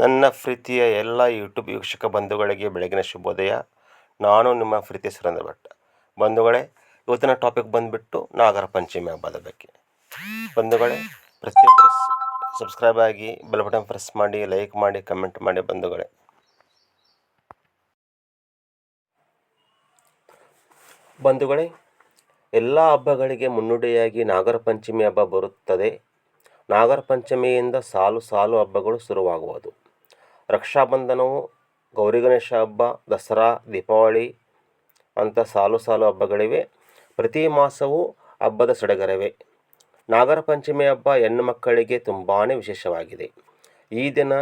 ನನ್ನ ಪ್ರೀತಿಯ ಎಲ್ಲ ಯೂಟ್ಯೂಬ್ ವೀಕ್ಷಕ ಬಂಧುಗಳಿಗೆ ಬೆಳಗಿನ ಶುಭೋದಯ. ನಾನು ನಿಮ್ಮ ಪ್ರೀತಿ ಸುರೇಂದ್ರ ಭಟ್. ಬಂಧುಗಳೇ, ಇವತ್ತಿನ ಟಾಪಿಕ್ ಬಂದುಬಿಟ್ಟು ನಾಗರ ಪಂಚಮಿ ಹಬ್ಬದ ಬಗ್ಗೆ. ಬಂಧುಗಳೇ, ಪ್ರತಿಯೊಬ್ಬರು ಸಬ್ಸ್ಕ್ರೈಬ್ ಆಗಿ ಬೆಲ್ ಬಟನ್ ಪ್ರೆಸ್ ಮಾಡಿ ಲೈಕ್ ಮಾಡಿ ಕಮೆಂಟ್ ಮಾಡಿ ಬಂಧುಗಳೇ. ಬಂಧುಗಳೇ, ಎಲ್ಲ ಹಬ್ಬಗಳಿಗೆ ಮುನ್ನುಡಿಯಾಗಿ ನಾಗರ ಪಂಚಮಿ ಹಬ್ಬ ಬರುತ್ತದೆ. ನಾಗರ ಪಂಚಮಿಯಿಂದ ಸಾಲು ಸಾಲು ಹಬ್ಬಗಳು ಶುರುವಾಗುವುದು. ರಕ್ಷಾಬಂಧನವು ಗೌರಿ ಗಣೇಶ ಹಬ್ಬ, ದಸರಾ, ದೀಪಾವಳಿ ಅಂತ ಸಾಲು ಸಾಲು ಹಬ್ಬಗಳಿವೆ. ಪ್ರತಿ ಮಾಸವೂ ಹಬ್ಬದ ಸಡಗರವೇ. ನಾಗರ ಪಂಚಮಿ ಹಬ್ಬ ಹೆಣ್ಣು ಮಕ್ಕಳಿಗೆ ತುಂಬಾ ವಿಶೇಷವಾಗಿದೆ. ಈ ದಿನ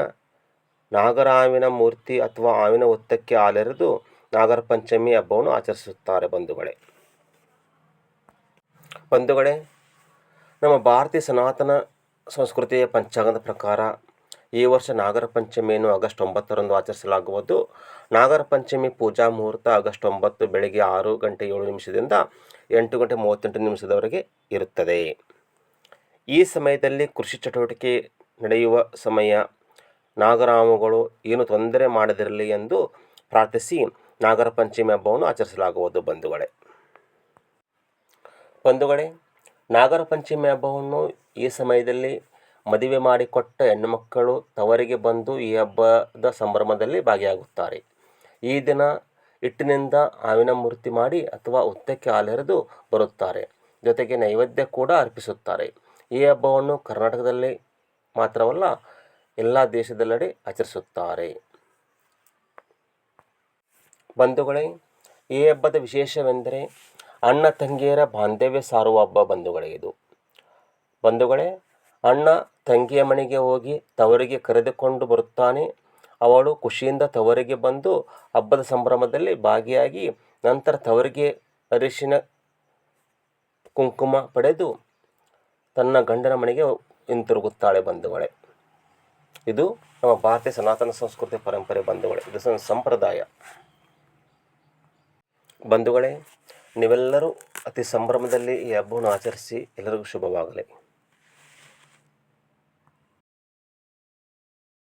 ನಾಗರ ಹಾವಿನ ಮೂರ್ತಿ ಅಥವಾ ಹಾವಿನ ಒತ್ತಕ್ಕೆ ಹಾಲೆರೆದು ನಾಗರ ಪಂಚಮಿ ಹಬ್ಬವನ್ನು ಆಚರಿಸುತ್ತಾರೆ ಬಂಧುಗಳೇ. ಬಂಧುಗಳೇ, ನಮ್ಮ ಭಾರತೀಯ ಸನಾತನ ಸಂಸ್ಕೃತಿಯ ಪಂಚಾಂಗದ ಪ್ರಕಾರ ಈ ವರ್ಷ ನಾಗರ ಪಂಚಮಿಯನ್ನು ಆಗಸ್ಟ್ ಒಂಬತ್ತರಂದು ಆಚರಿಸಲಾಗುವುದು. ನಾಗರ ಪಂಚಮಿ ಪೂಜಾ ಮುಹೂರ್ತ ಆಗಸ್ಟ್ ಒಂಬತ್ತು ಬೆಳಗ್ಗೆ ಆರು ಗಂಟೆ ಏಳು ನಿಮಿಷದಿಂದ ಎಂಟು ಗಂಟೆ ಮೂವತ್ತೆಂಟು ನಿಮಿಷದವರೆಗೆ ಇರುತ್ತದೆ. ಈ ಸಮಯದಲ್ಲಿ ಕೃಷಿ ಚಟುವಟಿಕೆ ನಡೆಯುವ ಸಮಯ, ನಾಗರಾಮಗಳು ಏನು ತೊಂದರೆ ಮಾಡದಿರಲಿ ಎಂದು ಪ್ರಾರ್ಥಿಸಿ ನಾಗರ ಪಂಚಮಿ ಹಬ್ಬವನ್ನು ಆಚರಿಸಲಾಗುವುದು. ಬಂಧುಗಳೇ ಬಂಧುಗಳೇ ನಾಗರ ಪಂಚಮಿ ಹಬ್ಬವನ್ನು ಈ ಸಮಯದಲ್ಲಿ ಮದುವೆ ಮಾಡಿಕೊಟ್ಟ ಹೆಣ್ಣುಮಕ್ಕಳು ತವರಿಗೆ ಬಂದು ಈ ಹಬ್ಬದ ಸಂಭ್ರಮದಲ್ಲಿ ಭಾಗಿಯಾಗುತ್ತಾರೆ. ಈ ದಿನ ಹಿಟ್ಟಿನಿಂದ ಹಾವಿನ ಮೂರ್ತಿ ಮಾಡಿ ಅಥವಾ ಹುತ್ತಕ್ಕೆ ಹಾಲೆರೆದು ಬರುತ್ತಾರೆ. ಜೊತೆಗೆ ನೈವೇದ್ಯ ಕೂಡ ಅರ್ಪಿಸುತ್ತಾರೆ. ಈ ಹಬ್ಬವನ್ನು ಕರ್ನಾಟಕದಲ್ಲಿ ಮಾತ್ರವಲ್ಲ, ಎಲ್ಲ ದೇಶದೆಲ್ಲೆಡೆ ಆಚರಿಸುತ್ತಾರೆ. ಬಂಧುಗಳೇ, ಈ ಹಬ್ಬದ ವಿಶೇಷವೆಂದರೆ ಅಣ್ಣ ತಂಗಿಯರ ಬಾಂಧವ್ಯ ಸಾರುವ ಹಬ್ಬ ಬಂಧುಗಳೇ ಇದು. ಬಂಧುಗಳೇ, ಅಣ್ಣ ತಂಗಿಯ ಮನೆಗೆ ಹೋಗಿ ತವರಿಗೆ ಕರೆದುಕೊಂಡು ಬರುತ್ತಾನೆ. ಅವಳು ಖುಷಿಯಿಂದ ತವರಿಗೆ ಬಂದು ಹಬ್ಬದ ಸಂಭ್ರಮದಲ್ಲಿ ಭಾಗಿಯಾಗಿ ನಂತರ ತವರಿಗೆ ಅರಿಶಿನ, ಕುಂಕುಮ ಪಡೆದು ತನ್ನ ಗಂಡನ ಮನೆಗೆ ಹಿಂತಿರುಗುತ್ತಾಳೆ ಬಂಧುಗಳೇ. ಇದು ನಮ್ಮ ಭಾರತೀಯ ಸನಾತನ ಸಂಸ್ಕೃತಿ ಪರಂಪರೆ ಬಂಧುಗಳೇ. ಇದು ಸಂಪ್ರದಾಯ. ಬಂಧುಗಳೇ, ನೀವೆಲ್ಲರೂ ಅತಿ ಸಂಭ್ರಮದಲ್ಲಿ ಈ ಹಬ್ಬವನ್ನು ಆಚರಿಸಿ ಎಲ್ಲರಿಗೂ ಶುಭವಾಗಲಿ.